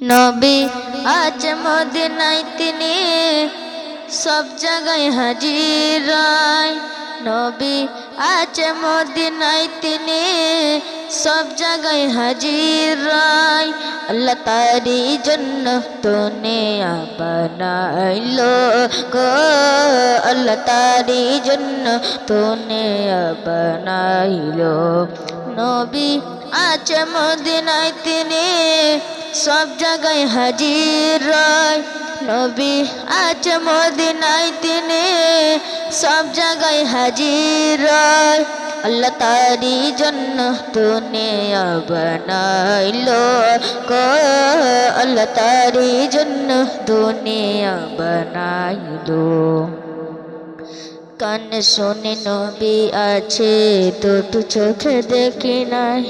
নবী, আজ মদিনায় তিনি সব জায়গায় হাজির রায় নবী, আজ মদিনায় তিনি সব জায়গায় হাজির রায় আল্লাহ তারি জন্য তোনে বানাইলো গো। আল্লাহ তারি জন্য তোনে বানাইলো নবী, আজ মদিনায় তিনি সব জায়গায় হাজির রয়। নবী আজ মদিনায় তিনি সব জায়গায় হাজির রয়। আল্লাহ তারি জন্য তুনে বানাইলো আল্লাহ তারি জন্য দুনিয়া বানাইলো। কান শুনে নবী আছে, তো তু চোখে দেখি নাই।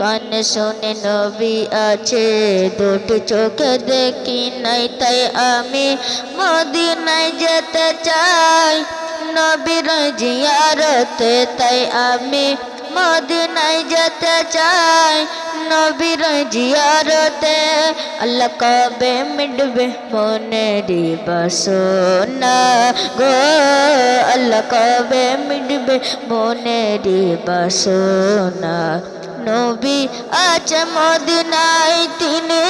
কান শুনে নবী আছে, দুটো চোখে দেখি নাই, তাই আমি মদিনায় যেতে চাই। নবীর জিয়ারতে তাই আমি মদিনায় যেতে চাই। নবীর জিয়ারতে আল্লাহ কবে মিটবে মনেরি বাসনা গো? আল্লাহ কবে মিটবে মনেরি বাসনা? নবী আজ মদিনায় তিনি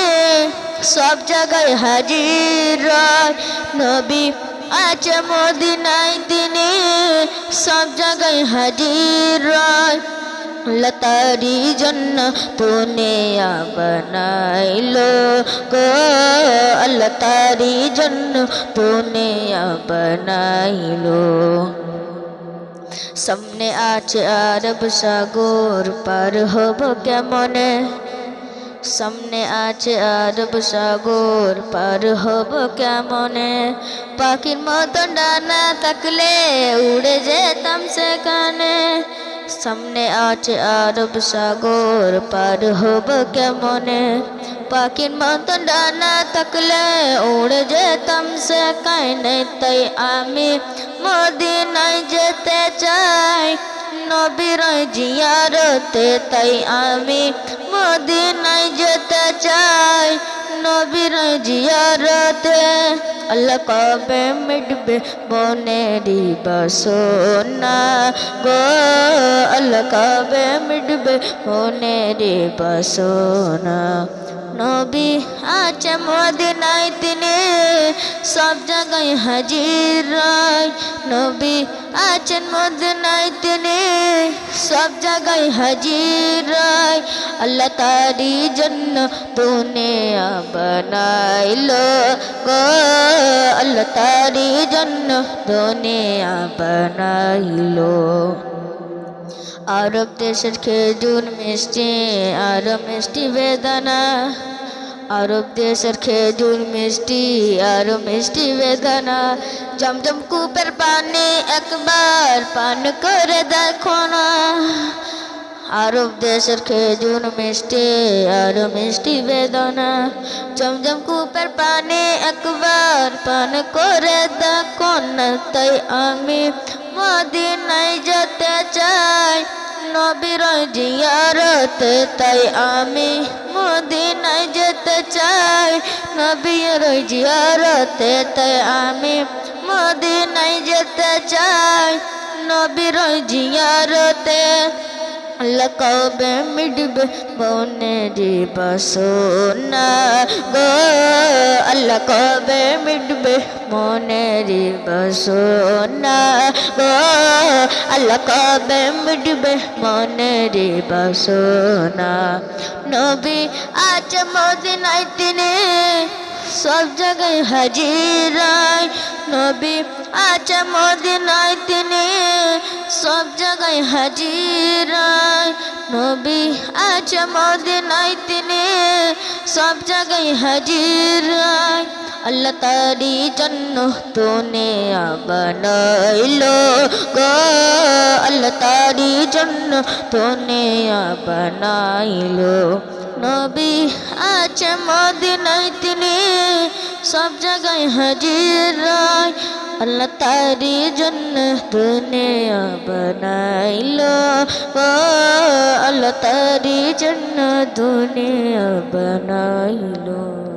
সব জায়গায় হাজির রয় নবী আজ মদিনায় তিনি সব জায়গায় হাজির রয় লতারি জন্য তুনে বানাইলো গো আল্লাহ তারি জন্য তুনে বানাইলো সামনে আছে আরব সাগর পার হব কেমনে? সামনে আছে আরব সাগর পার হব কেমনে? পাখির মতো ডানা থাকলে উড়ে যেতাম সেখানে। সামনে আছে আরব সাগর পার হব কেমনে? পাখির মতো ডানা থাকলে উড়ে যেতাম সেখানে। তাই আমি মদিনায় চাই নবীর জিয়ারতে তাই আমি মদিনায় যেতে চাই নবীর জিয়ারতে আল্লাহ কবে মিটবে মনেরি বাসনা গো আল্লাহ কবে মিটবে মনেরি বাসনা নবী আছে মদিনায় তিনি সব জায়গায় হাজির রায় নবী, আছেন মদিনায় তিনি। সব জায়গায় হাজির রায় আল্লাহ তারি জন্য তুনে বানাইলো গো। আল্লাহ তারি জন্য দুনিয়া বানাইলো। আরব দেশের খেজুর মিষ্টি, আরও মিষ্টি বেদানা। আরব দেশের খেজুর মিষ্টি আরও মিষ্টি বেদানা জমজম কূপের পানি একবার পান করে দেখো না আরব দেশের খেজুর মিষ্টি আরও মিষ্টি বেদনা জমজম কূপের পানি একবার পান করে দেখো না তাই আমি মদিনায় যেতে চাই নবীর জিয়ারতে তাই আমি মদিনায় যেতে চাই নবীর জিয়ারতে তাই আমি মদিনায় যেতে চাই। নবীর জিয়ারতে কবে মিটবে বনেরি বাসনা গো আল্লাহ কবে মিটবে মনেরি বাসনা গো আল্লাহ কবে মিটবে মনেরি বাসনা নবী আজ মদিনায় তিনি সব জায়গায় হাজিরায় নবী আজ মদিনায় তিনি। সব জায়গায় হাজিরায় নবী আজ মদিনায় তিনি। সব জায়গায় হাজিরায় আল্লাহ তারি জন্য তোনে বানাইলো গো। আল্লাহ তারি জন্য তোনে বানাইলো নবী আছে মদিনায়, তিনি সব জায়গায় হাজির রায় আল্লাহ তারি জন্য দুনিয়া বনাইল। আল্লাহ তারি জন্য দুনিয়া বানাইলো।